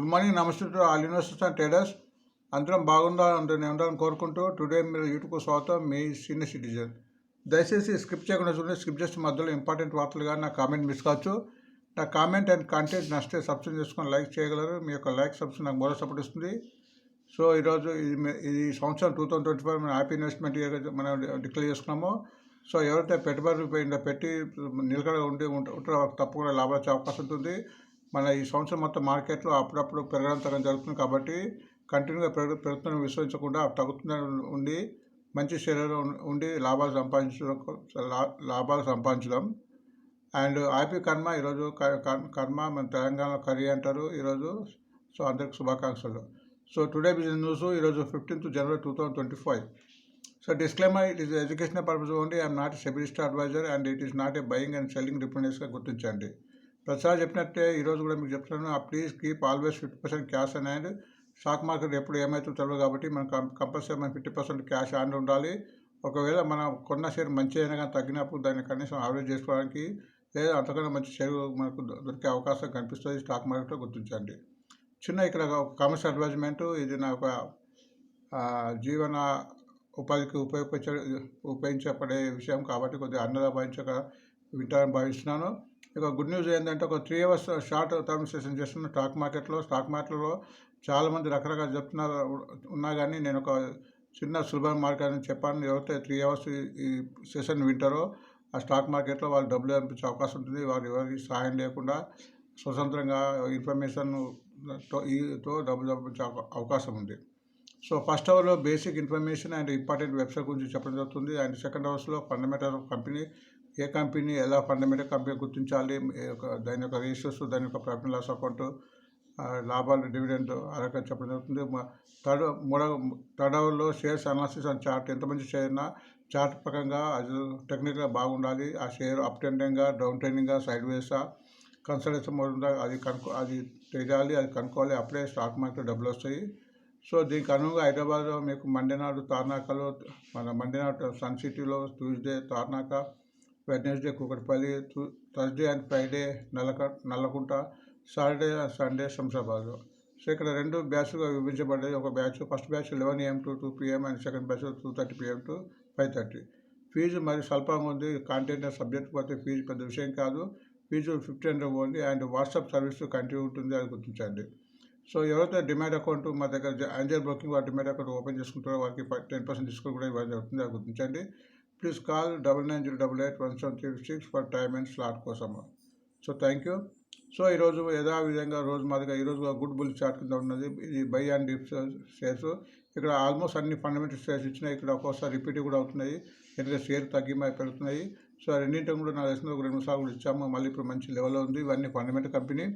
Good morning namaste to all investors and traders. అందరం బాగుందా అంటే నేను ఉండాలని కోరుకుంటూ టుడే మీరు యూట్యూబ్ స్వాగతం మీ సీనియర్ సిటిజన్. దయచేసి స్క్రిప్ట్ చేయకుండా చూడండి స్క్రిప్ట్ చేస్తే మధ్యలో ఇంపార్టెంట్ వార్తలు కానీ నా కామెంట్ మిస్ కావచ్చు. నా కామెంట్ అండ్ కంటెంట్ నచ్చితే సబ్స్క్రైబ్ చేసుకొని లైక్ చేయగలరు. మీ యొక్క లైక్ సబ్స్క్రైబ్ నాకు మరో సపోర్ట్ ఇస్తుంది సో ఈరోజు ఇది ఈ సంవత్సరం టూ థౌసండ్ ట్వంటీ ఫైవ్ మనం హ్యాపీ ఇన్వెస్ట్మెంట్ ఇయర్ మనం డిక్లేర్ చేసుకున్నాము. సో ఎవరైతే పెట్టుబడులు పోయిందో పెట్టి నిలకడ ఉండి ఉంటారో వాళ్ళకి తప్పకుండా లాభాలు వచ్చే అవకాశం ఉంటుంది. మన ఈ సంవత్సరం మొత్తం మార్కెట్లో అప్పుడప్పుడు పెరగడం తగ్గడం జరుగుతుంది కాబట్టి కంటిన్యూగా పెరుగు పెరుగుతున్న విశ్వసించకుండా తగ్గుతుందని ఉండి మంచి షేర్లో ఉండి లాభాలు సంపాదించడం లా- లాభాలు సంపాదించడం. అండ్ ఐపీ కర్మ ఈరోజు కర్మ మన తెలంగాణ కర్రీ అంటారు ఈరోజు. సో అందరికి శుభాకాంక్షలు. సో టుడే బిజినెస్ న్యూస్ ఈరోజు fifteenth January two thousand twenty five. So disclaimer it is educational purpose only I'm not not SEBI list adviser and it is not a buying and selling రిప్రజెంటేషన్గా గుర్తించండి. ప్రతిసారి చెప్పినట్టే ఈరోజు కూడా మీకు చెప్తున్నాను. Please keep always fifty percent cash and and stock market ఎప్పుడు ఏమవుతుందో తెలియదు కాబట్టి మనం కంపల్సరీ మనం ఫిఫ్టీ పర్సెంట్ క్యాష్ ఆన్ ఉండాలి. ఒకవేళ మనం కొన్న షేర్ మంచి అయినా కానీ తగ్గినప్పుడు దాన్ని కనీసం ఆవరేజ్ చేసుకోవడానికి లేదా అంతకన్నా మంచి షేర్ మనకు దొరికే అవకాశం కనిపిస్తుంది. స్టాక్ మార్కెట్లో గుర్తించండి. చిన్న ఇక్కడ ఒక కామర్స్ అడ్వైజ్మెంట్ ఇది నా ఒక జీవన ఉపాధికి ఉపయోగించే ఉపయోగించబడే విషయం కాబట్టి కొద్దిగా అన్నదా భావించక వింటారని భావిస్తున్నాను. ఇక గుడ్ న్యూస్ ఏంటంటే ఒక three hours short term session చేస్తున్న స్టాక్ మార్కెట్లో స్టాక్ మార్కెట్లో చాలామంది రకరకాల చెప్తున్నారు. ఉన్నా కానీ నేను ఒక చిన్న సులభ మార్కెట్ అని చెప్పాను. ఎవరైతే త్రీ అవర్స్ ఈ సెషన్ వింటారో ఆ స్టాక్ మార్కెట్లో వాళ్ళు డబ్బులు పంపించే అవకాశం ఉంటుంది. వారు ఎవరికి సహాయం లేకుండా స్వతంత్రంగా ఇన్ఫర్మేషన్తో ఈతో డబ్బులు పంపించే అవకాశం ఉంది. సో ఫస్ట్ అవర్లో basic information and important website గురించి చెప్పడం జరుగుతుంది. అండ్ సెకండ్ అవర్స్లో ఫండమెంటల్ ఆఫ్ కంపెనీ ఏ కంపెనీ ఎలా ఫండమెంటల్ కంపెనీ గుర్తించాలి దాని యొక్క రేషియోస్ దాని యొక్క ప్రాఫిట్ లాస్ అకౌంట్ లాభాలు డివిడెండ్ ఆ రకంగా చెప్పడం జరుగుతుంది. థర్డ్ మూడవ third shares analysis and chart ఎంత మంచి షేర్ అయినా చార్ట్ పరంగా అది టెక్నిక్గా బాగుండాలి. ఆ షేర్ అప్ ట్రెండింగ్గా డౌన్ ట్రెండింగ్గా సైడ్ వేసా కన్సల్టేషన్ ఉందా అది కనుక్కో అది తెలియాలి అది కనుక్కోవాలి. అప్పుడే స్టాక్ మార్కెట్ డబ్బులు వస్తాయి. సో దీనికి అనుగుణంగా హైదరాబాద్లో మీకు మండే నాడు తార్నాకలో మన మండే నాడు సన్ సిటీలో Tuesday Tarnaka Wednesday Kukatpally Thursday and Friday నల్లక Nallakunta Saturday Sunday Shamshabad so ఇక్కడ రెండు బ్యాచ్లుగా విభజించబడ్డాయి. ఒక batch first batch eleven AM to two PM and second batch two thirty PM to five thirty fee మరి స్వల్పంగా ఉంది. Content subject పోతే fee పెద్ద విషయం కాదు. Fee fifty hundred only and WhatsApp service continue ఉంటుంది అది గుర్తించండి. సో ఎవరైతే డిమాండ్ అకౌంట్ మా దగ్గర ఏంజల్ బ్రోకింగ్ వారి డిమాండ్ అకౌంట్ ఓపెన్ చేసుకుంటారో వారికి టెన్ పర్సెంట్ డిస్కౌంట్ కూడా ఇవ్వడం జరుగుతుంది అది గుర్తించండి. Please call double nine zero double eight one seven three six for time and slot కోసం. సో థ్యాంక్ యూ సో ఈరోజు యథావిధంగా రోజు మాదిరిగా ఈరోజు గుడ్ బుల్ చార్ట్ కింద ఉన్నది. ఇది బై అండ్ డిప్స్ షేర్స్. ఇక్కడ ఆల్మోస్ట్ అన్ని ఫండమెంటల్ షేర్స్ ఇచ్చినాయి. ఇక్కడ ఒక్కోసారి రిపీట్ కూడా అవుతున్నాయి. ఎందుకంటే షేర్ తగ్గిమై పెడుతున్నాయి పెరుగుతున్నాయి. సో రెండింటి కూడా నాకు తెలిసిన ఒక రెండు సార్లు కూడా ఇచ్చాము. మళ్ళీ ఇప్పుడు మంచి లెవెల్లో ఉంది. ఇవన్నీ ఫండమెంటల్ కంపెనీ.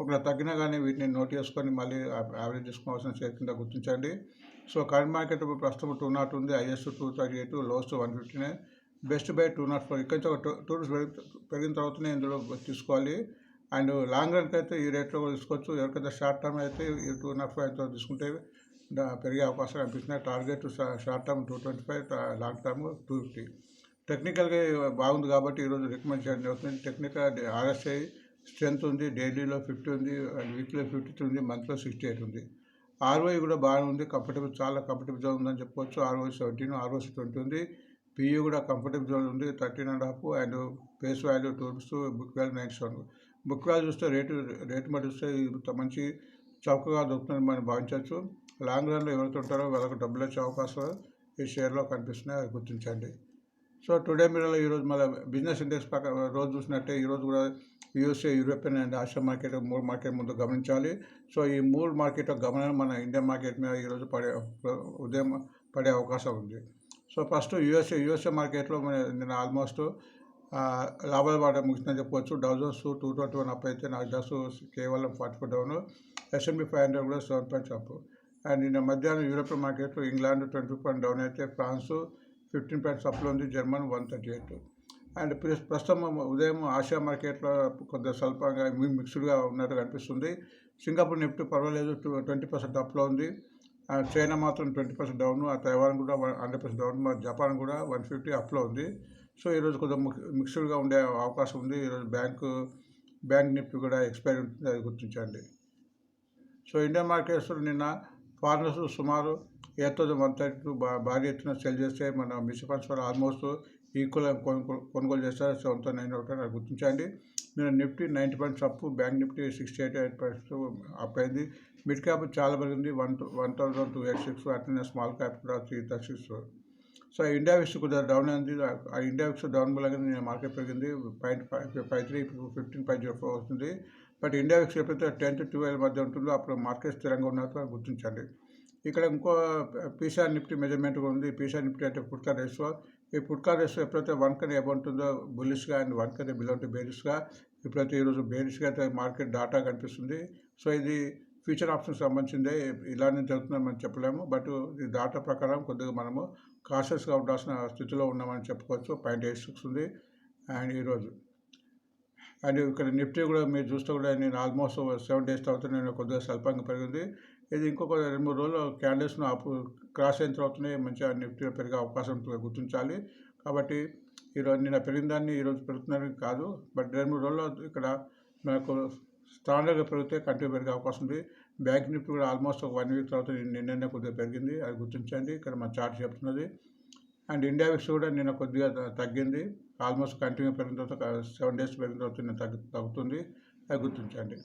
ఒకవేళ తగ్గినా కానీ వీటిని నోట్ చేసుకొని మళ్ళీ యావరేజ్ చేసుకోవాల్సిన షేర్ కింద గుర్తించండి. సో కరెంట్ మార్కెట్ ప్రస్తుతం టూ నాట్ ఉంది highest two thirty eight lowest one fifty nine best buy two nought four. ఇక్కడి నుంచి ఒక టూ టూ పెరిగిన తర్వాతనే ఇందులో తీసుకోవాలి. అండ్ లాంగ్ రన్కి అయితే ఈ రేట్లో తీసుకోవచ్చు. ఎవరికైతే షార్ట్ టర్మ్ అయితే ఈ టూ నాట్ ఫైవ్ అయితే తీసుకుంటే పెరిగే అవకాశం కనిపిస్తున్నాయి target short term two twenty five long term two fifty. టెక్నికల్గా బాగుంది కాబట్టి ఈరోజు రికమెండ్ చేయడం జరుగుతుంది. టెక్నికల్ ఆర్ఎస్ఐ స్ట్రెంత్ ఉంది డైలీలో ఫిఫ్టీ ఉంది వీక్లో ఫిఫ్టీ త్రీ ఉంది మంత్లో సిక్స్టీ ఎయిట్ ఉంది. ఆర్ఓఐ కూడా బాగానే ఉంది కంఫర్టబుల్ చాలా కంఫర్టబుల్ జోన్ ఉందని చెప్పుకోవచ్చు ఆర్ఓఐ సెవెంటీన్ ఆర్ఓసి ట్వంటీ ఉంది. పియూ కూడా కంఫర్టబుల్ జోన్ ఉంది thirteen and half and face value two rupees book value nine seven book value చూస్తే రేటు రేటు మరి చూస్తే మంచి చౌకగా దొరుకుతుందని మనం భావించవచ్చు. లాంగ్ రన్లో ఎవరైతే ఉంటారో వాళ్ళకి డబ్బులు వచ్చే అవకాశం ఈ షేర్లో కనిపిస్తున్నాయి అది గుర్తించండి. సో టుడే మీరు ఈరోజు మళ్ళీ బిజినెస్ ఇండెక్స్ ప్రకారం రోజు చూసినట్టే ఈరోజు కూడా USA European and Asia market మూడు మార్కెట్ ముందు గమనించాలి. సో ఈ మూడు మార్కెట్ గమనం మన ఇండియన్ మార్కెట్ మీద ఈరోజు పడే ఉదయం పడే అవకాశం ఉంది. సో ఫస్ట్ యూఎస్ఏ యూఎస్ఏ మార్కెట్లో మన నేను ఆల్మోస్ట్ లాభాల బాట ముగిసిందని చెప్పవచ్చు Dow Jones two twenty one up అయితే నాకు డస్ కేవలం forty four down. S&P five hundred కూడా సెవెన్ పాయింట్స్ అప్. అండ్ నిన్న మధ్యాహ్నం యూరోపియన్ మార్కెట్లో ఇంగ్లాండ్ ట్వంటీ పాయింట్ డౌన్ అయితే ఫ్రాన్స్ ఫిఫ్టీన్ పాయింట్స్ అప్లో ఉంది German one thirty eight. And ప్రస్తుతం ఉదయం ఆసియా మార్కెట్లో కొంత స్వల్పంగా మిక్స్డ్గా ఉన్నట్టు కనిపిస్తుంది. సింగపూర్ నిఫ్టీ పర్వాలేదు ట్వంటీ పర్సెంట్ అప్లో ఉంది. చైనా మాత్రం ట్వంటీ పర్సెంట్ డౌన్ ఆ తైవాన్ కూడా హండ్రెడ్ పర్సెంట్ డౌన్ మా జపాన్ కూడా వన్ ఫిఫ్టీ అప్లో ఉంది. సో ఈరోజు కొంచెం మిక్స్డ్గా ఉండే అవకాశం ఉంది. ఈరోజు బ్యాంకు బ్యాంక్ నిఫ్టీ కూడా ఎక్స్పైర్ ఉంటుంది అది గుర్తించండి. సో ఇండియన్ మార్కెట్స్ నిన్న ఫారినర్స్ సుమారు eight thousand one thirty two భారీ ఎత్తున సెల్ చేస్తే మన మ్యూచువల్ ఫండ్స్ కూడా ఆల్మోస్ట్ ఈక్వల్ కొనుగోలు కొనుగోలు చేస్తారు? సెవెన్ థౌసండ్ నైన్ ఒకటి గుర్తించండి. నేను Nifty ninety points up bank Nifty sixty eight eight points up అయింది. మిడ్ క్యాప్ చాలా పెరిగింది. One one thousand two eight six అట్లనే స్మాల్ క్యాప్ కూడా three thirty six. So India VIX కొద్దిగా డౌన్ అయింది. ఆ ఇండియా విక్స్ డౌన్ మూలంగా నేను మార్కెట్ పెరిగింది. Point five five three fifteen five zero four వస్తుంది. బట్ ఇండియా విక్స్ ఎప్పుడైతే టెన్ టు ట్వెల్వ్ మధ్య ఉంటుందో అప్పుడు మార్కెట్ స్థిరంగా ఉన్నట్టు గుర్తించండి. ఇక్కడ ఇంకో పీసీఆర్ నిఫ్టీ మెజర్మెంట్ ఉంది. పీసీఆర్ నిఫ్టీ అంటే పుట్కా రేషియో ఈ పుట్కా రేషియో ఎప్పుడైతే వన్ కనే ఎబో ఉంటుందో బుల్లిష్గా అండ్ వన్ కనే బిలో ఉంటే బేరిష్గా ఇప్పుడైతే ఈరోజు బేరిష్గా అయితే మార్కెట్ డాటా కనిపిస్తుంది. సో ఇది ఫ్యూచర్ ఆప్షన్ సంబంధించిందే. ఇలానే జరుగుతుందని మనం చెప్పలేము. బట్ ఈ డాటా ప్రకారం కొద్దిగా మనము కాషియస్గా ఉండాల్సిన స్థితిలో ఉన్నామని చెప్పుకోవచ్చు. పాయింట్ ఎయిట్ సిక్స్ ఉంది. అండ్ ఈరోజు అండ్ ఇక్కడ నిఫ్టీ కూడా మీరు చూస్తే కూడా నేను ఆల్మోస్ట్ సెవెన్ డేస్ తర్వాత నేను కొద్దిగా స్వల్పంగా పెరిగింది. ఇది ఇంకొక రెండు మూడు రోజులు క్యాండిల్స్ను అప్పు క్రాస్ అయిన తర్వాతనే మంచిగా నిఫ్టీలో పెరిగే అవకాశం ఉంటుంది గుర్తించాలి. కాబట్టి ఈరోజు నిన్న పెరిగిన దాన్ని ఈరోజు పెరుగుతుందని కాదు. బట్ రెండు మూడు రోజుల్లో ఇక్కడ మనకు స్టాండర్డ్గా పెరిగితే కంటిన్యూ పెరిగే అవకాశం ఉంది. బ్యాంక్ నిఫ్టీ కూడా ఆల్మోస్ట్ ఒక వన్ వీక్ తర్వాత నిన్ననే కొద్దిగా పెరిగింది. అది గుర్తించండి. ఇక్కడ మన చార్ట్ చెప్తున్నది. అండ్ ఇండియా విక్స్ కూడా నిన్న కొద్దిగా తగ్గింది. ఆల్మోస్ట్ కంటిన్యూ పెరిగిన తర్వాత సెవెన్ డేస్ పెరిగిన తర్వాత నిన్న తగ్గు తగ్గుతుంది. అది గుర్తించండి.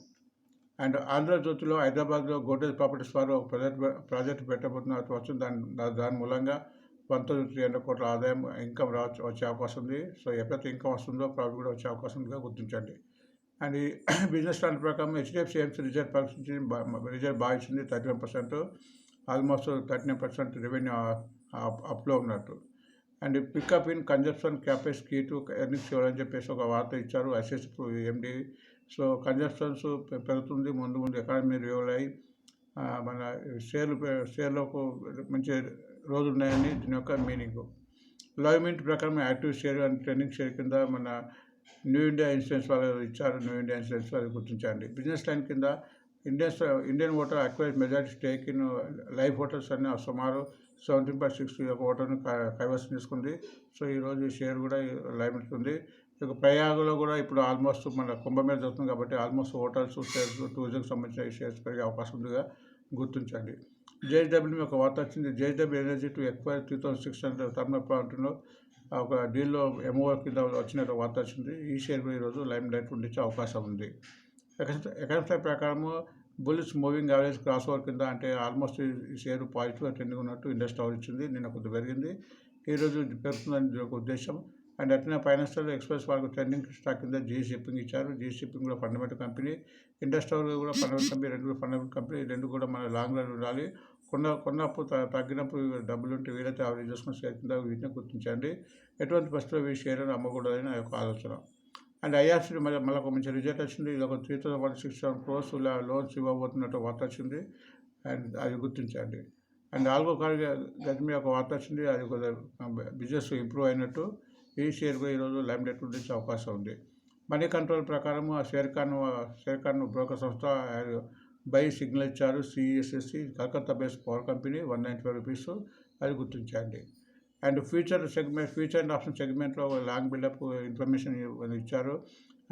అండ్ ఆంధ్రజ్యోతిలో హైదరాబాద్లో గోడ్రేజ్ ప్రాపర్టీస్ వారు ఒక ప్రాజెక్ట్ ప్రాజెక్ట్ పెట్టబోతున్నారు వచ్చింది దాని దాని మూలంగా పంతొమ్మిది త్రీ కోట్ల ఆదాయం ఇన్కమ్ రావచ్చు వచ్చే అవకాశం ఉంది. సో ఎప్పుడైతే ఇన్కమ్ వస్తుందో ప్రాఫిట్ కూడా వచ్చే అవకాశం ఉందిగా గుర్తించండి. అండ్ ఈ బిజినెస్ ప్లాన్ ప్రకారం హెచ్డిఎఫ్సి ఏఎంసీ రిజర్వ్ పరిస్థితి రిజర్వ్ బాగా ఇచ్చింది thirty one percent. Almost thirty nine percent revenue అప్లో ఉన్నట్టు. And pickup in consumption capex key to earnings ఇవ్వాలని చెప్పేసి ఒక వార్త ఇచ్చారు. ఐసిఎస్ ఎండి సో కన్జప్షన్స్ పెరుగుతుంది ముందు ముందు ఎకానమీ రివల్ అయ్యి మన షేర్లు షేర్లకు మంచి రోజులు ఉన్నాయని దీని యొక్క మీనింగ్ లైవ్ ప్రకారం active share and trending share కింద మన న్యూ ఇండియా ఇన్సూరెన్స్ వాళ్ళు ఇచ్చారు. న్యూ ఇండియా ఇన్సూరెన్స్ వాళ్ళు గుర్తించండి. బిజినెస్ లైన్ కింద Indians Indian hotel acquire majority stake in life hotels అనే సుమారు సెవెంటీన్ పాయింట్ సిక్స్ యొక్క ఓటర్ను కైవసం చేసుకుంది. సో ఈరోజు షేర్ కూడా లైవ్ ఉంది ఇక ప్రయాగలో కూడా ఇప్పుడు ఆల్మోస్ట్ మన కుంభమేళ జరుగుతుంది కాబట్టి ఆల్మోస్ట్ హోటల్స్ షేర్స్ టూరిజంకి సంబంధించిన షేర్స్ పెరిగే అవకాశం ఉందిగా గుర్తించండి. జేహెచ్డబ్ల్యూ ఒక వార్త వచ్చింది. JHW energy to acquire three thousand six hundred term పాయింట్లో ఒక డీల్లో ఎంఓ కింద వచ్చిన వార్త వచ్చింది. ఈ షేర్ ఈరోజు లైమ్ లైట్ ఉండించే అవకాశం ఉంది. ఎకనామిక్ ప్రకారము bulls moving average cross over కింద అంటే ఆల్మోస్ట్ ఈ షేర్ పాజిటివ్గా ట్రెండింగ్ ఉన్నట్టు ఇండస్ట్రీ ఇచ్చింది. నిన్న కొద్దిగా పెరిగింది. ఈరోజు పెరుగుతుందని ఒక ఉద్దేశం. అండ్ అట్లనే ఫైనాన్షియల్ ఎక్స్ప్రెస్ వాళ్ళకు ట్రెండింగ్ స్టాక్ కింద జీ షిప్పింగ్ ఇచ్చారు. జీ షిప్పింగ్ కూడా ఫండమెంటల్ కంపెనీ. ఇండస్ట్రీ కూడా ఫండమెంటల్ కంపెనీ రెండు కూడా ఫండమెంటల్ కంపెనీ. రెండు కూడా మన లాంగ్ రన్ ఉండాలి. కొన్న కొన్నప్పుడు తగ్గినప్పుడు డబ్బులు ఉంటే వీలైతే యావరేజ్ చేసుకుని షేర్ కింద వీటిని గుర్తించండి. ఎటువంటి పరిస్థితుల్లో ఈ షేర్ అమ్మకూడదని నా యొక్క ఆలోచన. అండ్ ఐఆర్సీ మళ్ళీ మళ్ళీ ఒక మంచి రిజల్ట్ వచ్చింది. ఇది ఒక three thousand one six seven crores loans ఇవ్వబోతున్నట్టు వార్త వచ్చింది. అండ్ అది గుర్తించండి. అండ్ ఆల్గో కార్ గతి మీద ఒక వార్త వచ్చింది. అది బిజినెస్ ఇంప్రూవ్ అయినట్టు. ఈ షేర్ ఈరోజు లైమ్ ఉండే అవకాశం ఉంది. మనీ కంట్రోల్ ప్రకారం ఆ Sharekhan Sharekhan broker సంస్థ బై సిగ్నల్ ఇచ్చారు. CESC Calcutta base power company one ninety five rupees అది గుర్తించండి. And future segment future and option సెగ్మెంట్లో లాంగ్ బిల్డప్ ఇన్ఫర్మేషన్ ఇచ్చారు.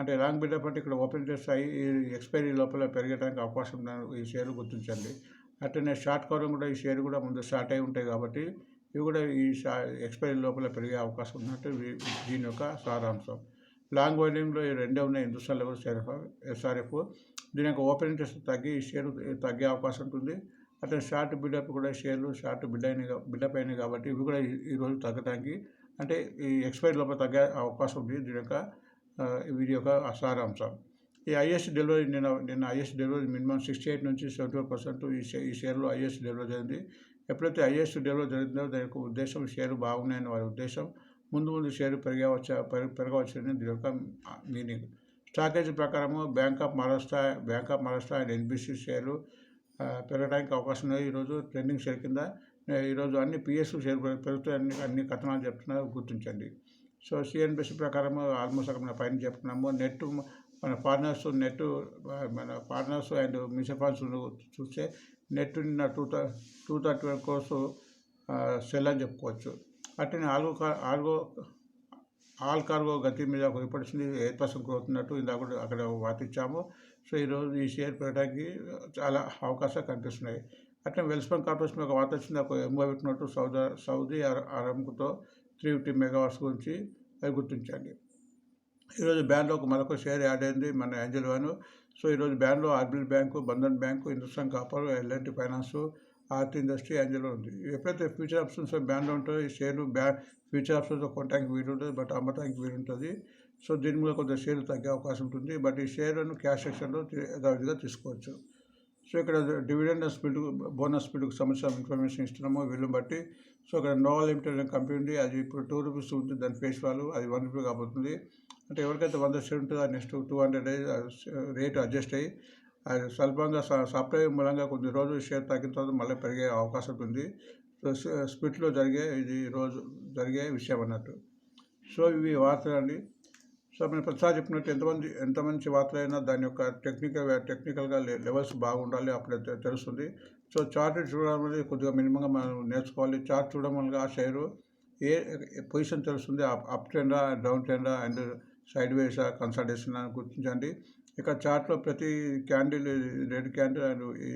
అంటే లాంగ్ బిల్డప్ అంటే ఇక్కడ ఓపెన్ చేసి అయ్యి ఈ ఎక్స్పైరీ లోపల పెరగడానికి అవకాశం ఉందని ఈ షేర్ గుర్తించండి. అట్లనే షార్ట్ కవరింగ్ కూడా ఈ షేర్ కూడా ముందు స్టార్ట్ అయి ఉంటాయి కాబట్టి ఇవి కూడా ఈ ఎక్స్పైరీ లోపల పెరిగే అవకాశం ఉన్నట్టు దీని యొక్క సారాంశం. లాంగ్ వాల్యూమ్లో ఈ రెండే ఉన్నాయి హిందుస్థాన్ లెవెల్ ఎస్ఆర్ఎఫ్ ఎస్ఆర్ఎఫ్. దీని యొక్క ఓపెన్ ఇంట్రెస్ట్ తగ్గి ఈ షేర్ తగ్గే అవకాశం ఉంటుంది. అట్లా షార్ట్ బిల్డప్ కూడా షేర్లు షార్ట్ బిల్డ్ అయినాయి బిల్డప్ అయినాయి కాబట్టి ఇవి కూడా ఈ- రోజు తగ్గడానికి అంటే ఈ ఎక్స్పైరీ లోపల తగ్గే అవకాశం ఉంది. దీని యొక్క ఆ, వీటి యొక్క సారాంశం. ఈ ఐఎస్ డెలివరీ నిన్న నిన్న highest delivery minimum sixty eight నుంచి సెవెంటీ ఫైవ్ పర్సెంట్ ఈ ఈ షేర్లో ఐఎస్ డెలివరీ జరిగింది. ఎప్పుడైతే ఐఏఎస్ డెవలప్ జరిగిందో దాని యొక్క ఉద్దేశం షేర్ బాగున్నాయని వారి ఉద్దేశం ముందు ముందు షేర్లు పెరగవచ్చ పెరగవచ్చని దీని యొక్క మీనింగ్. స్టాకేజ్ ప్రకారము bank of Maharashtra bank of Maharashtra and NBC షేర్లు పెరగడానికి అవకాశం ఉంది ఈరోజు ట్రెండింగ్ షేర్ కింద ఈరోజు అన్ని పిఎస్ షేర్ పెరుగుతాయని పెరుగుతాయి. అన్ని అన్ని కథనాలు చెప్తున్నారు. గుర్తించండి. సో సిఎన్బిసి ప్రకారం ఆల్మోస్ట్ అక్కడ పైన చెప్తున్నాము. నెట్ మన ఫారినర్స్ నెట్ మన ఫారినర్స్ అండ్ మ్యూచువల్ ఫండ్స్ చూస్తే నెట్ నిన్న two థర్ two thirty one crores sell అని చెప్పుకోవచ్చు. అట్లనే ఆల్గో కా- ఆల్గో ఆల్ కార్గో గతి మీద ఒక రిపోర్ట్ ఎయిట్ పర్సెంట్ గ్రోత్ ఉన్నట్టు ఇందాక కూడా అక్కడ వాతిచ్చాము సో ఈరోజు ఈ షేర్ పెట్టడానికి చాలా అవకాశాలు కనిపిస్తున్నాయి. అట్లా వెల్స్పన్ కార్పొరేషన్ ఒక వార్త వచ్చింది ఒక ఎంబో పెట్టినట్టు సౌదీ సౌదీ అర- త్రీ ఫిఫ్టీ మెగావాట్స్ గురించి అది గుర్తించండి. ఈరోజు బ్యాండ్లో ఒక మరొక షేర్ యాడ్ అయింది మన ఏంజల్ వాను. సో ఈరోజు బ్యాండ్లో RBI bank Bandhan bank Hindustan copper L&T finance art industry ఏంజల్లో ఉంది. ఎప్పుడైతే ఫ్యూచర్ ఆప్షన్స్ బ్యాండ్లో ఉంటుందో ఈ షేర్లు బ్యా ఫ్యూచర్ ఆప్షన్స్ కొనడానికి వీలు ఉంటుంది బట్ అమ్మటానికి వీలు ఉంటుంది సో దీని మీద కొంత షేర్లు తగ్గే అవకాశం ఉంటుంది. బట్ ఈ షేర్లను క్యాష్ సెక్షన్లో యథావిధిగా తీసుకోవచ్చు. సో ఇక్కడ డివిడెండ్ స్పీడ్ బోనస్ స్పీడ్కి సంబంధించిన ఇన్ఫర్మేషన్ ఇస్తున్నాము. వీళ్ళని బట్టి సో ఇక్కడ నో లిమిటెడ్ అనే కంపెనీ ఉంది. అది ఇప్పుడు టూ రూపీస్ ఉంది దాని ఫేస్ వాల్యూ అది వన్ రూపీ కాబోతుంది. అంటే ఎవరికైతే వంద షేర్ ఉంటుందో next two hundred rate adjust అయ్యి అది స్వల్పంగా స- సప్లై మూలంగా కొన్ని రోజులు షేర్ తగ్గిన తర్వాత మళ్ళీ పెరిగే అవకాశం ఉంది. సో స్పిట్లో జరిగే ఇది రోజు జరిగే విషయం అన్నట్టు. సో ఇవి వార్తలు అండి సో మనం ప్రతిసారి చెప్పినట్టు ఎంతమంది ఎంత మంచి వార్తలైనా దాని యొక్క టెక్నికల్ టెక్నికల్గా లెవెల్స్ బాగుండాలి అప్పుడే తెలుస్తుంది. సో చార్ట్ చూడడం అనేది కొద్దిగా మినిమంగా మనం నేర్చుకోవాలి. చార్ట్ చూడడం వల్ల ఆ షేరు ఏ పొజిషన్ తెలుస్తుంది? అప్ అప్ ట్రెండా డౌన్ ట్రెండా అండ్ సైడ్ వేసా కన్సల్టేషన్ అని గుర్తించండి. ఇక చార్ట్లో ప్రతి క్యాండిల్ రెడ్ క్యాండిల్ అండ్ ఈ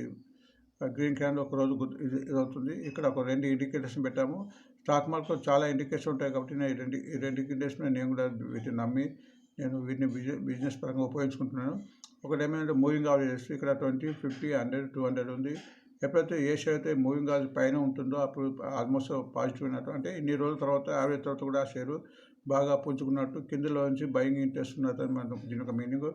గ్రీన్ క్యాండిల్ ఒక రోజు ఇది అవుతుంది. ఇక్కడ ఒక రెండు ఇండికేటర్స్ పెట్టాము. స్టాక్ మార్కెట్లో చాలా ఇండికేషన్ ఉంటాయి కాబట్టి నేను ఈ రెండు ఈ రెండు ఇండికేషన్ నేను కూడా వీటిని నమ్మి నేను వీటిని బిజినెస్ పరంగా ఉపయోగించుకుంటున్నాను. ఒకటి ఏమైనా మూవింగ్ ఆవరేజ్ ఇక్కడ twenty fifty hundred two hundred ఉంది. ఎప్పుడైతే ఏ షేర్ అయితే మూవింగ్ ఆవరేజ్ పైన ఉంటుందో అప్పుడు ఆల్మోస్ట్ పాజిటివ్ అయినట్టు అంటే ఇన్ని రోజుల తర్వాత యావరేజ్ తర్వాత కూడా ఆ షేరు బాగా పుంజుకున్నట్టు కిందలో నుంచి బయింగ్ ఇంట్రెస్ట్ ఉన్నట్టు మనం దీని ఒక మీనింగ్.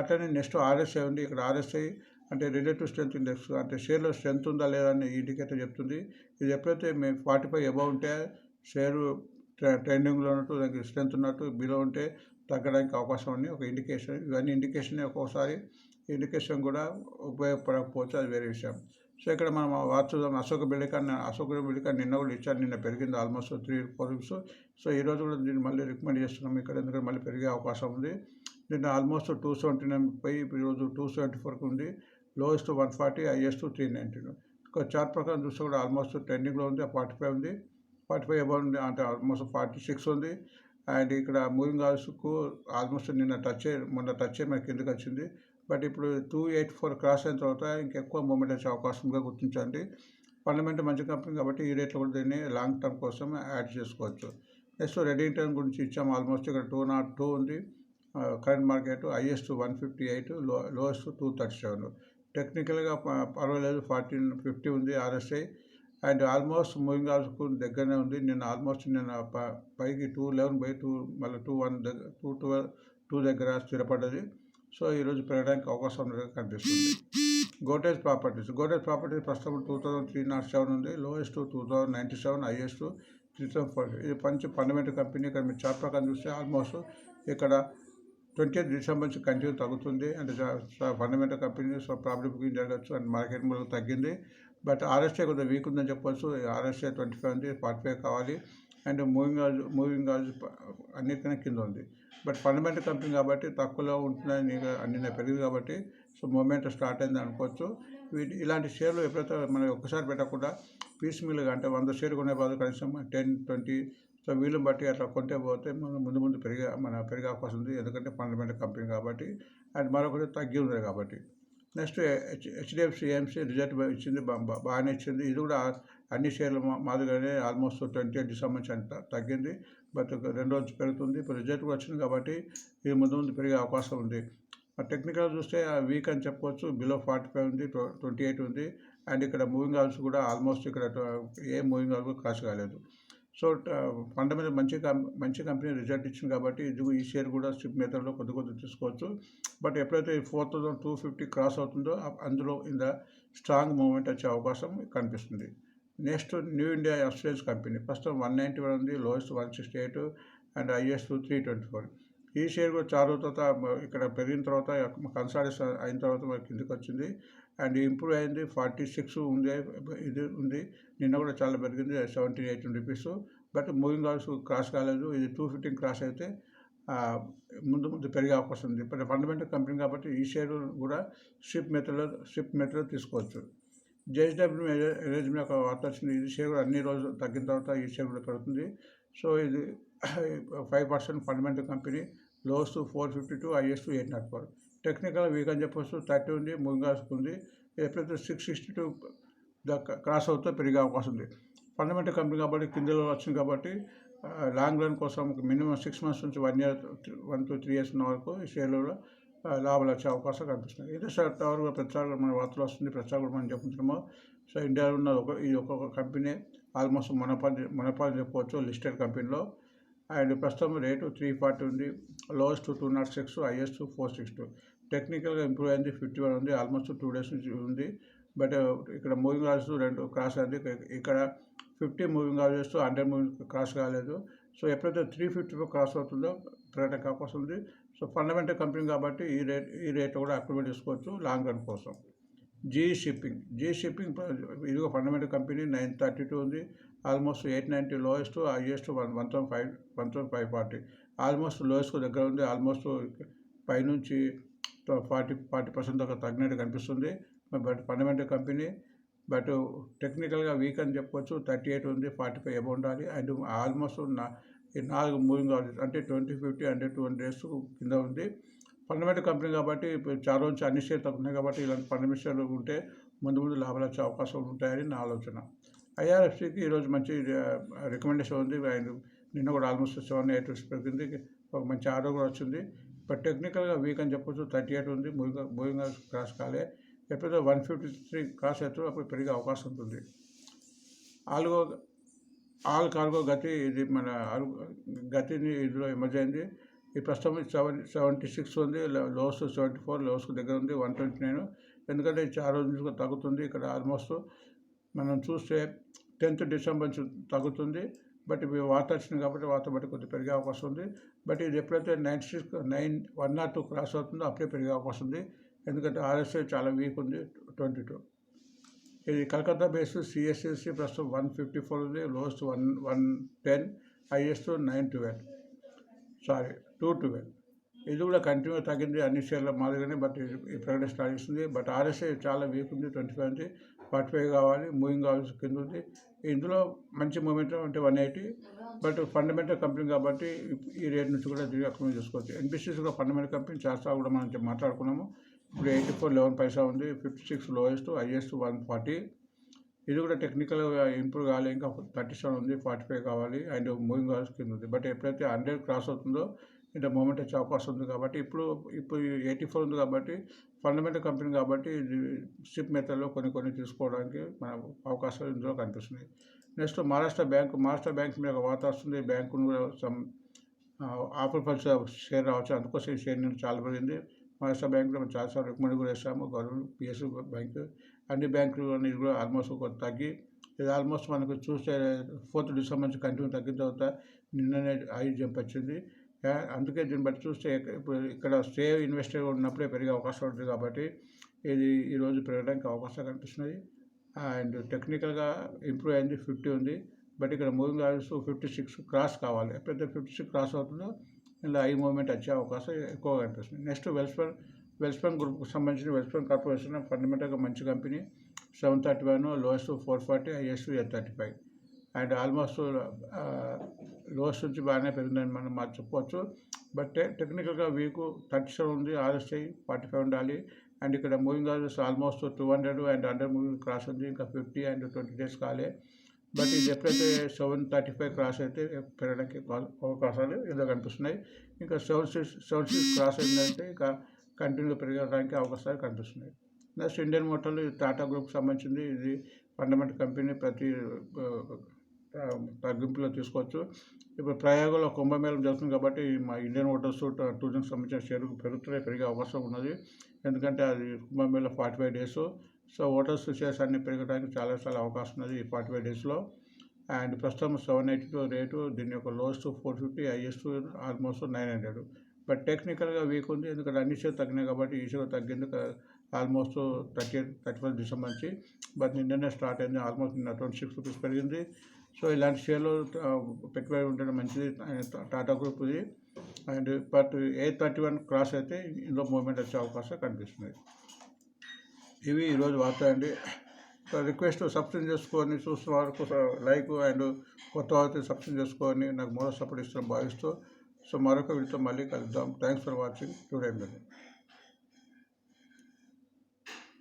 అట్లనే నెక్స్ట్ ఆర్ఎస్ఐ ఉంది ఇక్కడ ఆర్ఎస్ఐ అంటే రిలేటివ్ స్ట్రెంత్ ఇండెక్స్ అంటే షేర్లో స్ట్రెంత్ ఉందా లేదా అని ఇండికేటర్ చెప్తుంది. ఇది ఎప్పుడైతే మేము ఫార్టీ ఫైవ్ అబౌవ్ ఉంటే షేరు ట్రెండింగ్లో ఉన్నట్టు దానికి స్ట్రెంత్ ఉన్నట్టు బిలో ఉంటే తగ్గడానికి అవకాశం ఉంది. ఒక ఇండికేషన్ ఇవన్నీ ఇండికేషన్ ఒక్కోసారి. ఇండికేషన్ కూడా ఉపయోగపడకపోవచ్చు అది వేరే విషయం. సో ఇక్కడ మనం వాచ్ చూద్దాం అశోక్ బిల్డికాన్ అశోక్ బిల్డికాన్ నిన్న కూడా ఇచ్చాను. నిన్న పెరిగింది almost three four rupees so ఈ రోజు కూడా దీన్ని మళ్ళీ రికమెండ్ చేస్తున్నాం. ఇక్కడ ఎందుకంటే మళ్ళీ పెరిగే అవకాశం ఉంది. నిన్న ఆల్మోస్ట్ టూ సెవెంటీ నైన్ పోయి ఈరోజు టూ సెవెంటీ ఫోర్కి ఉంది. Lowest one forty highest three ninety ఒక చార్ట్ ప్రకారం చూస్తే కూడా ఆల్మోస్ట్ ట్రెండింగ్లో ఉంది. ఫార్టీ ఫైవ్ ఉంది. ఫార్టీ ఫైవ్ అబౌవ్ ఉంది. అంటే ఆల్మోస్ట్ ఫార్టీ సిక్స్ ఉంది. అండ్ ఇక్కడ మూవింగ్ ఆల్స్కు ఆల్మోస్ట్ నిన్న టచ్ అయ్యి మొన్న టచ్ అయ్యి మనకి కిందకి వచ్చింది. బట్ ఇప్పుడు టూ ఎయిట్ ఫోర్ క్రాస్ అయిన తర్వాత ఇంకెక్కువ మూమెంట్ వచ్చే అవకాశంగా గుర్తించండి. ఫండమెంట్ మంచి కంపెనీ కాబట్టి ఈ రేట్లో కూడా దీన్ని లాంగ్ టర్మ్ కోసం యాడ్ చేసుకోవచ్చు. నెక్స్ట్ టర్మ్ గురించి ఇచ్చాము ఆల్మోస్ట్ ఇక్కడ టూ నాట్ టూ ఉంది. Current market highest one fifty ఎయిట్లో లోయెస్ట్ టూ థర్టీ సెవెన్. టెక్నికల్గా పర్వాలేదు ఫార్టీన్ ఫిఫ్టీ ఉంది ఆర్ఎస్ఐ. అండ్ ఆల్మోస్ట్ మూవింగ్ ఆల్స్కు దగ్గరనే ఉంది. నిన్న ఆల్మోస్ట్ నిన్న ప- పైకి టూ లెవెన్ బై టూ మళ్ళీ టూ వన్ దగ్గర టూ టూ టూ దగ్గర స్థిరపడ్డది. సో ఈరోజు పెరగడానికి అవకాశం ఉన్నట్టుగా కనిపిస్తుంది. గోటేజ్ ప్రాపర్టీస్ గోటేజ్ ప్రాపర్టీస్ ప్రస్తుతం two thousand three nought seven ఉంది. Lowest two thousand ninety seven highest three thousand four ఇది పంచి ఫండమెంటల్ కంపెనీ ఇక్కడ మీరు చార్ట్ ప్రకారం చూస్తే ఆల్మోస్ట్ ఇక్కడ ట్వంటీ ఎయిత్ డిసెంబర్ నుంచి కంటిన్యూ తగ్గుతుంది. అంటే fundamental company so problem booking జరగచ్చు అండ్ మార్కెట్ మూలకు తగ్గింది. బట్ ఆర్ఎస్ఏ కొద్దిగా వీక్ ఉందని చెప్పొచ్చు. ఆర్ఎస్ఏ ట్వంటీ ఫైవ్ ఉంది ఫార్టీ ఫైవ్ కావాలి. అండ్ మూవింగ్ ఆజ్ మూవింగ్ ఆజ్ అన్నిటికన్నా కింద ఉంది. బట్ ఫండమెంటల్ కంపెనీ కాబట్టి తక్కువలో ఉంటుందని నీకు అన్ని పెరిగింది కాబట్టి సో మూమెంట్ స్టార్ట్ అయింది అనుకోవచ్చు. వీటి ఇలాంటి షేర్లు ఎప్పుడైతే మనం ఒక్కసారి పెట్టకుండా పీస్ మిల్గా అంటే వంద షేర్ కొనే బదులు కనీసం టెన్ ట్వంటీ సో వీళ్ళని బట్టి అట్లా కొంటే పోతే మనం ముందు ముందు పెరిగే మన పెరిగే అవకాశం ఉంది. ఎందుకంటే ఫండమెంటల్ కంపెనీ కాబట్టి అండ్ మరొకటి తగ్గి ఉంది కాబట్టి. Next H HDFC AMC result ఇచ్చింది బాగానే ఇచ్చింది. ఇది కూడా అన్ని షేర్ల మా- మాదిరిగానే ఆల్మోస్ట్ ట్వంటీ ఎయిట్ సంబంధించి అంత తగ్గింది. బట్ రెండు రోజులు పెరుగుతుంది. ఇప్పుడు రిజల్ట్ కూడా వచ్చింది కాబట్టి ఇది ముందు ముందు పెరిగే అవకాశం ఉంది. టెక్నికల్ చూస్తే వీక్ అని చెప్పవచ్చు బిలో ఫార్టీ ఫైవ్ ఉంది ట్వంటీ ఎయిట్ ఉంది. అండ్ ఇక్కడ మూవింగ్ ఆల్స్ కూడా ఆల్మోస్ట్ ఇక్కడ ఏ మూవింగ్ ఆల్ కూడా క్రాస్ కాలేదు. సో ఫండమెంటల్ మంచి కం- మంచి కంపెనీ రిజల్ట్ ఇచ్చింది కాబట్టి ఇది ఈ షేర్ కూడా స్విప్ మెథడ్లో కొద్ది కొద్ది తీసుకోవచ్చు. బట్ ఎప్పుడైతే four thousand two fifty cross అవుతుందో అందులో ఇంత స్ట్రాంగ్ మూమెంట్ వచ్చే అవకాశం కనిపిస్తుంది. Next new India exchange company. First one ninety one ఉంది lowest one sixty eight and highest three twenty four. ఈ షేర్ కూడా చాలా తర్వాత ఇక్కడ పెరిగిన తర్వాత కన్సాలిడేషన్ అయిన తర్వాత మనకి కిందకి వచ్చింది. అండ్ ఇంప్రూవ్ అయింది ఫార్టీ సిక్స్ ఉంది ఇది ఉంది. నిన్న కూడా చాలా పెరిగింది seventeen eighteen rupees. But moving ఆల్స్ cross కాలేదు ఇది టూ ఫిఫ్టీన్ క్రాస్ అయితే ముందు ముందు పెరిగే అవకాశం ఉంది. ఇప్పుడు ఫండమెంటల్ కంపెనీ కాబట్టి ఈ షేర్ కూడా షిప్ మెథడ్లో షిప్ మెథడ్లో తీసుకోవచ్చు. జేసీడబ్ల్యూ అరేంజ్మెంట్ ఒక వార్త వచ్చింది ఇది షేర్ అన్ని రోజులు తగ్గిన తర్వాత ఈ షేర్ కూడా పెరుగుతుంది. సో ఇది five percent fundamental company lows four fifty two highest eight nought four. Technical weak అని చెప్పొచ్చు థర్టీ ఉంది ముంగాస్కి ఉంది ఎప్పుడైతే six sixty two the cross అవుతే పెరిగే అవకాశం ఉంది. ఫండమెంటల్ కంపెనీ కాబట్టి కిందలో వచ్చింది కాబట్టి లాంగ్ రన్ కోసం మినిమం సిక్స్ మంత్స్ నుంచి one year one to three years ఉన్న వరకు ఈ షేర్లలో లాభాలు వచ్చే అవకాశం కనిపిస్తుంది ఇది సార్ టవర్ కూడా ప్రతిసారి కూడా మన వార్తలు వస్తుంది ప్రతిసారి కూడా మనం చెప్పుకుంటున్నాము. సో ఇండియాలో ఉన్న ఒక ఈ ఒక్కొక్క కంపెనీ ఆల్మోస్ట్ మొనపాలి మొనపాలి చెప్పుకోవచ్చు లిస్టెడ్ కంపెనీలో. అండ్ ప్రస్తుతం రేటు త్రీ ఫార్టీ ఉంది lowest two nought six highest four six two. టెక్నికల్గా ఇంప్రూవ్ అయింది ఫిఫ్టీ వన్ ఉంది ఆల్మోస్ట్ టూ డేస్ నుంచి ఉంది. బట్ ఇక్కడ మూవింగ్ ఆల్స్ రెండు క్రాస్ అయింది ఇక్కడ ఫిఫ్టీ మూవింగ్ ఆల్స్ హండ్రెడ్ మూవింగ్ క్రాస్ కాలేదు. సో ఎప్పుడైతే త్రీ ఫిఫ్టీ క్రాస్ అవుతుందో పెరగడానికి అవకాశం ఉంది. సో ఫండమెంటల్ కంపెనీ కాబట్టి ఈ రేట్ ఈ రేట్ కూడా అక్రిమెంట్ చేసుకోవచ్చు లాంగ్ రన్ కోసం. జీ షిప్పింగ్ జీ షిప్పింగ్ ఇదిగో fundamental company nine thirty two ఉంది. Almost eight ninety lowest highest one one thousand five one thousand five forty almost lowest దగ్గర ఉంది. ఆల్మోస్ట్ పైనుంచి ఫార్టీ ఫార్టీ పర్సెంట్ దాకా తగ్గినట్టు కనిపిస్తుంది. బట్ ఫండమెంటల్ కంపెనీ బట్ టెక్నికల్గా weak అని చెప్పొచ్చు. థర్టీ ఎయిట్ ఉంది ఫార్టీ ఫైవ్ ఎబో ఉండాలి. అండ్ ఆల్మోస్ట్ ఈ నాలుగు మూవింగ్ ఆర్డర్స్ అంటే twenty fifty hundred two hundreds కింద ఉంది. ఫండమెంటల్ కంపెనీ కాబట్టి చాలా రోజు అన్ని షేర్ తగ్గుతున్నాయి కాబట్టి ఇలాంటి ఫండమెంటల్ షేర్లు ఉంటే ముందు ముందు లాభాలు వచ్చే అవకాశాలు ఉంటాయని నా ఆలోచన. ఐఆర్ఎఫ్సికి ఈరోజు మంచి రికమెండేషన్ ఉంది. అండ్ నిన్న కూడా ఆల్మోస్ట్ సెవెన్ ఎయిట్ పెరిగింది. ఒక మంచి ఆర్డర్ కూడా వచ్చింది. బట్ టెక్నికల్గా వీక్ అని చెప్పొచ్చు. థర్టీ ఎయిట్ ఉంది. మూవింగ్ మూవింగ్ క్రాస్ కాలే. ఎప్పుడైతే వన్ ఫిఫ్టీ త్రీ క్రాస్ అవుతుందో అప్పుడు పెరిగే అవకాశం ఉంటుంది. ఆల్గో ఆల్ కార్గో గతి ఇది మన గతిని ఇందులో ఎమర్జ్ అయింది. ఈ ప్రస్తుతం సెవెన్ సెవెంటీ సిక్స్ ఉంది లోస్ సెవెంటీ ఫోర్ లోస్ దగ్గర ఉంది వన్ ట్వంటీ నైన్. ఎందుకంటే ఇది చాలా రోజుల నుంచి తగ్గుతుంది ఇక్కడ ఆల్మోస్ట్ మనం చూస్తే టెన్త్ డిసెంబర్ నుంచి తగ్గుతుంది. బట్ ఇవి వార్త వచ్చింది కాబట్టి వార్త బట్టి కొద్దిగా పెరిగే అవకాశం ఉంది. బట్ ఇది ఎప్పుడైతే nine six nine one nought two cross అవుతుందో అప్పుడే పెరిగే అవకాశం ఉంది. ఎందుకంటే ఆర్ఎస్ఐ చాలా వీక్ ఉంది ట్వంటీ టూ. ఇది కలకత్తా బేస్ సిఎస్ఎస్సి ప్రస్తుతం వన్ ఫిఫ్టీ ఫోర్ ఉంది lowest one one ten highest nine twelve. Sorry two twelve. ఇది కూడా కంటిన్యూ తగ్గింది అన్ని షేర్ల మాదిరిగానే బట్ ఈ ప్రకటన స్టార్ట్ చేస్తుంది. బట్ ఆర్ఎస్ఐ చాలా వీక్ ఉంది ట్వంటీ ఫైవ్ ఉంది. ఫార్టీ ఫైవ్ కావాలి మూవింగ్ కావాల్సి కింద ఉంది. ఇందులో మంచి మూమెంట్ అంటే one eighty. But fundamental company కాబట్టి ఈ రేట్ నుంచి కూడా తిరిగి అక్రమం చేసుకోవచ్చు. ఎన్బిసిస్ కూడా ఫండమెంటల్ కంపెనీ చేస్తా కూడా మనం మాట్లాడుకున్నాము. ఇప్పుడు ఎయిటీ ఫోర్ లెవెన్ పైసా ఉంది fifty six lowest highest one forty. ఇది కూడా టెక్నికల్గా ఇంప్రూవ్ కావాలి ఇంకా థర్టీ సెవెన్ ఉంది ఫార్టీ ఫైవ్ కావాలి అండ్ మూవింగ్ అవర్స్ కింద ఉంది. బట్ ఎప్పుడైతే హండ్రెడ్ క్రాస్ అవుతుందో ఇంత మూమెంట్ వచ్చే అవకాశం ఉంది కాబట్టి ఇప్పుడు ఇప్పుడు ఎయిటీ ఫోర్ ఉంది కాబట్టి ఫండమెంటల్ కంపెనీ కాబట్టి షిప్ మెథడ్లో కొన్ని కొన్ని తీసుకోవడానికి మన అవకాశాలు ఇందులో కనిపిస్తున్నాయి. Next Maharashtra bank Maharashtra bank మీద ఒక వార్త వస్తుంది బ్యాంకును కూడా సమ్ ఆఫర్ ఫండ్స్ షేర్ రావచ్చు అందుకోసం షేర్ నేను చాలా పెరిగింది మహారాష్ట్ర బ్యాంకులో మేము చాలాసార్లు రికమెండ్ కూడా చేస్తాము గవర్నమెంట్ పిఎస్యూ బ్యాంకు అన్ని బ్యాంకులు ఇది కూడా ఆల్మోస్ట్ కొంత తగ్గి ఇది ఆల్మోస్ట్ మనకు చూస్తే ఫోర్త్ డిసెంబర్ నుంచి కంటిన్యూ తగ్గిన తర్వాత నిన్ననే ఐ జంప్ వచ్చింది. అందుకే దీన్ని బట్టి చూస్తే ఇప్పుడు ఇక్కడ సేవ్ ఇన్వెస్టర్ ఉన్నప్పుడే పెరిగే అవకాశం ఉంటుంది కాబట్టి ఇది ఈరోజు పెరగడానికి అవకాశం కనిపిస్తున్నది అండ్ టెక్నికల్గా ఇంప్రూవ్ అయింది ఫిఫ్టీ ఉంది. బట్ ఇక్కడ moving averages fifty six cross కావాలి. ఎప్పుడైతే ఫిఫ్టీ సిక్స్ క్రాస్ అవుతుందో ఇలా ఐ మూమెంట్ వచ్చే అవకాశం ఎక్కువగా కనిపిస్తుంది. నెక్స్ట్ వెల్స్పన్ వెల్స్పన్ గ్రూప్కి సంబంధించిన వెల్స్పన్ కార్పొరేషన్ ఫండమెంటల్గా మంచి company seven thirty one lowest four forty highest eight thirty five. And almost lowest నుంచి బాగానే పెరిగిందని మనం మాకు చెప్పవచ్చు బట్ టెక్నికల్గా వీక్ థర్టీ సెవెన్ ఉంది ఆర్ఎస్ఐ ఫార్టీ ఫైవ్ ఉండాలి. అండ్ ఇక్కడ moving averages almost two hundred and hundred moving cross ఉంది ఇంకా ఫిఫ్టీ అండ్ ట్వంటీ డేస్ కాలే. బట్ ఇది ఎప్పుడైతే సెవెన్ థర్టీ ఫైవ్ క్రాస్ అయితే పెరగడానికి అవకాశాలు ఏదో కనిపిస్తున్నాయి. ఇంకా seven six seven six cross అయిందంటే ఇంకా కంటిన్యూ పెరగడానికి అవకాశాలు కనిపిస్తున్నాయి. నెక్స్ట్ ఇండియన్ మోటార్లు టాటా గ్రూప్ సంబంధించింది. ఇది ఫండమెంటల్ కంపెనీ ప్రతి తగ్గింపులో తీసుకోవచ్చు. ఇప్పుడు ప్రయాగంలో కుంభమేళం జరుగుతుంది కాబట్టి మా ఇండియన్ మోటార్స్ టూరిజంకి సంబంధించిన షేర్లు పెరుగుతున్నాయి పెరిగే అవకాశం ఉన్నది. ఎందుకంటే అది Kumbh Mela forty five days so others shares అన్ని పెరగడానికి చాలా చాలా అవకాశం ఉన్నది ఈ ఫార్టీ ఫైవ్ డేస్లో. అండ్ ప్రస్తుతం సెవెన్ ఎయిటీ టూ రేటు దీని యొక్క lowest four fifty highest almost nine hundred. But టెక్నికల్గా వీక్ ఉంది ఎందుకంటే అన్ని షేర్ తగ్గినాయి కాబట్టి ఈ షేర్ తగ్గింది almost thirty thirty first December నుంచి. బట్ నిన్ననే స్టార్ట్ అయింది ఆల్మోస్ట్ నిన్న ట్వంటీ సిక్స్ రూపీస్ పెరిగింది. సో ఇలాంటి షేర్లు పెట్టుబడి ఉండడం మంచిది టాటా గ్రూప్ ఇది. And but eight thirty one cross అయితే ఇందులో మూవ్మెంట్ వచ్చే అవకాశం కనిపిస్తుంది. ఇవి ఈరోజు వార్త అండి రిక్వెస్ట్ సబ్స్క్రైబ్ చేసుకొని చూస్తున్న వరకు లైక్ అండ్ కొత్త వారితో సబ్స్క్రైబ్ చేసుకొని నాకు మరో సపోర్ట్ ఇస్తాను భావిస్తూ సో మరొక వీడితో మళ్ళీ కలుద్దాం. Thanks for watching. టుడే